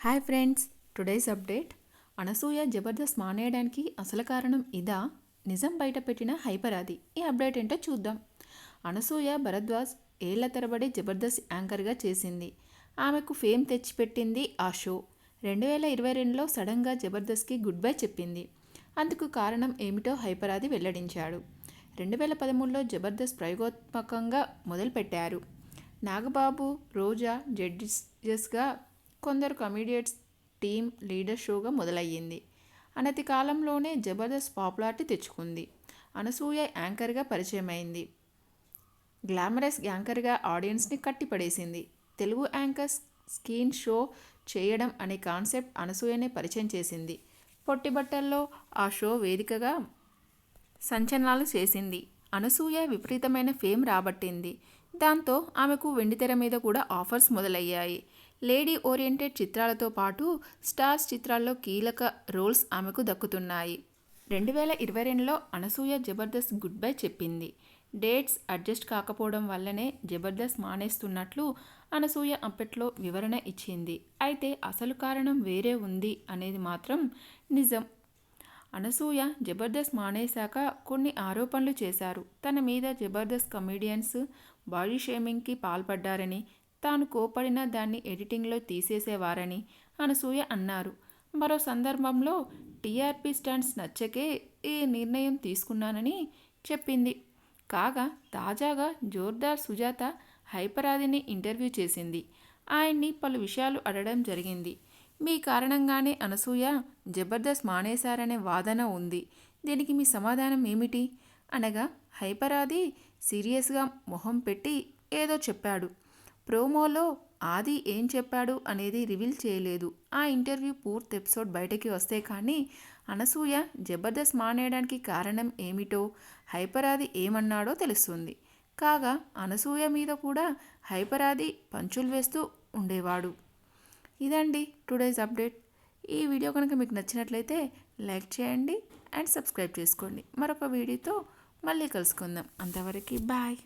Hi friends today's update Anasuya Jabardasth మానేయడానికి అసలు కారణం ఇదా? నిజం బయటపెట్టిన హైపరాది. ఈ అప్డేట్ ఏంటో చూద్దాం. అనసూయ భరద్వాజ్ ఏళ్ళ తరబడి జబర్దస్త్ యాంకర్గా చేసింది. ఆమెకు ఫేమ్ తెచ్చిపెట్టింది ఆ షో. రెండు వేల ఇరవై రెండులో సడన్గా జబర్దస్త్కి గుడ్ బై చెప్పింది. అందుకు కారణం ఏమిటో హైపరాది వెల్లడించాడు. రెండు వేల పదమూడులో జబర్దస్త్ ప్రయోగాత్మకంగా మొదలుపెట్టారు. నాగబాబు రోజా జడ్జెస్గా కొందరు కమీడియట్స్ టీం లీడర్ షోగా మొదలయ్యింది. అనతి కాలంలోనే జబర్దస్త్ పాపులారిటీ తెచ్చుకుంది. అనసూయ యాంకర్గా పరిచయమైంది. గ్లామరస్ యాంకర్గా ఆడియన్స్ని కట్టిపడేసింది. తెలుగు యాంకర్ స్కీన్ షో చేయడం అనే కాన్సెప్ట్ అనసూయనే పరిచయం చేసింది. పొట్టిబట్టల్లో ఆ షో వేదికగా సంచలనాలు చేసింది. అనసూయ విపరీతమైన ఫేమ్ రాబట్టింది. దాంతో ఆమెకు వెండితెర మీద కూడా ఆఫర్స్ మొదలయ్యాయి. లేడీ ఓరియంటెడ్ చిత్రాలతో పాటు స్టార్స్ చిత్రాల్లో కీలక రోల్స్ ఆమెకు దక్కుతున్నాయి. రెండు వేల ఇరవై రెండులో అనసూయ జబర్దస్త్ గుడ్ బై చెప్పింది. డేట్స్ అడ్జస్ట్ కాకపోవడం వల్లనే జబర్దస్త్ మానేస్తున్నట్లు అనసూయ అప్పట్లో వివరణ ఇచ్చింది. అయితే అసలు కారణం వేరే ఉంది అనేది మాత్రం నిజం. అనసూయ జబర్దస్త్ మానేశాక కొన్ని ఆరోపణలు చేశారు. తన మీద జబర్దస్త్ కమీడియన్స్ బాడీ షేమింగ్కి పాల్పడ్డారని తాను కోపడిన దాన్ని ఎడిటింగ్లో తీసేసేవారని అనసూయ అన్నారు. మరో సందర్భంలో టీఆర్పీ స్టాండ్స్ నచ్చకే ఈ నిర్ణయం తీసుకున్నానని చెప్పింది. కాగా తాజాగా జోర్దార్ సుజాత హైపరాదిని ఇంటర్వ్యూ చేసింది. ఆయన్ని పలు విషయాలు అడగడం జరిగింది. మీ కారణంగానే అనసూయ జబర్దస్త్ మానేశారనే వాదన ఉంది. దీనికి మీ సమాధానం ఏమిటి? అనగా హైపరాది సీరియస్గా మొహం పెట్టి ఏదో చెప్పాడు. ప్రోమోలో ఆది ఏం చెప్పాడు అనేది రివీల్ చేయలేదు. ఆ ఇంటర్వ్యూ పూర్తి ఎపిసోడ్ బయటకి వస్తే కానీ అనసూయ జబర్దస్త్ మానేయడానికి కారణం ఏమిటో హైపరాది ఏమన్నాడో తెలుస్తుంది. కాగా అనసూయ మీద కూడా హైపరాది పంచులు వేస్తూ ఉండేవాడు. ఇదండి టుడేస్ అప్డేట్. ఈ వీడియో కనుక మీకు నచ్చినట్లయితే లైక్ చేయండి అండ్ సబ్స్క్రైబ్ చేసుకోండి. మరొక వీడియోతో మళ్ళీ కలుసుకుందాం. అంతవరకు బాయ్.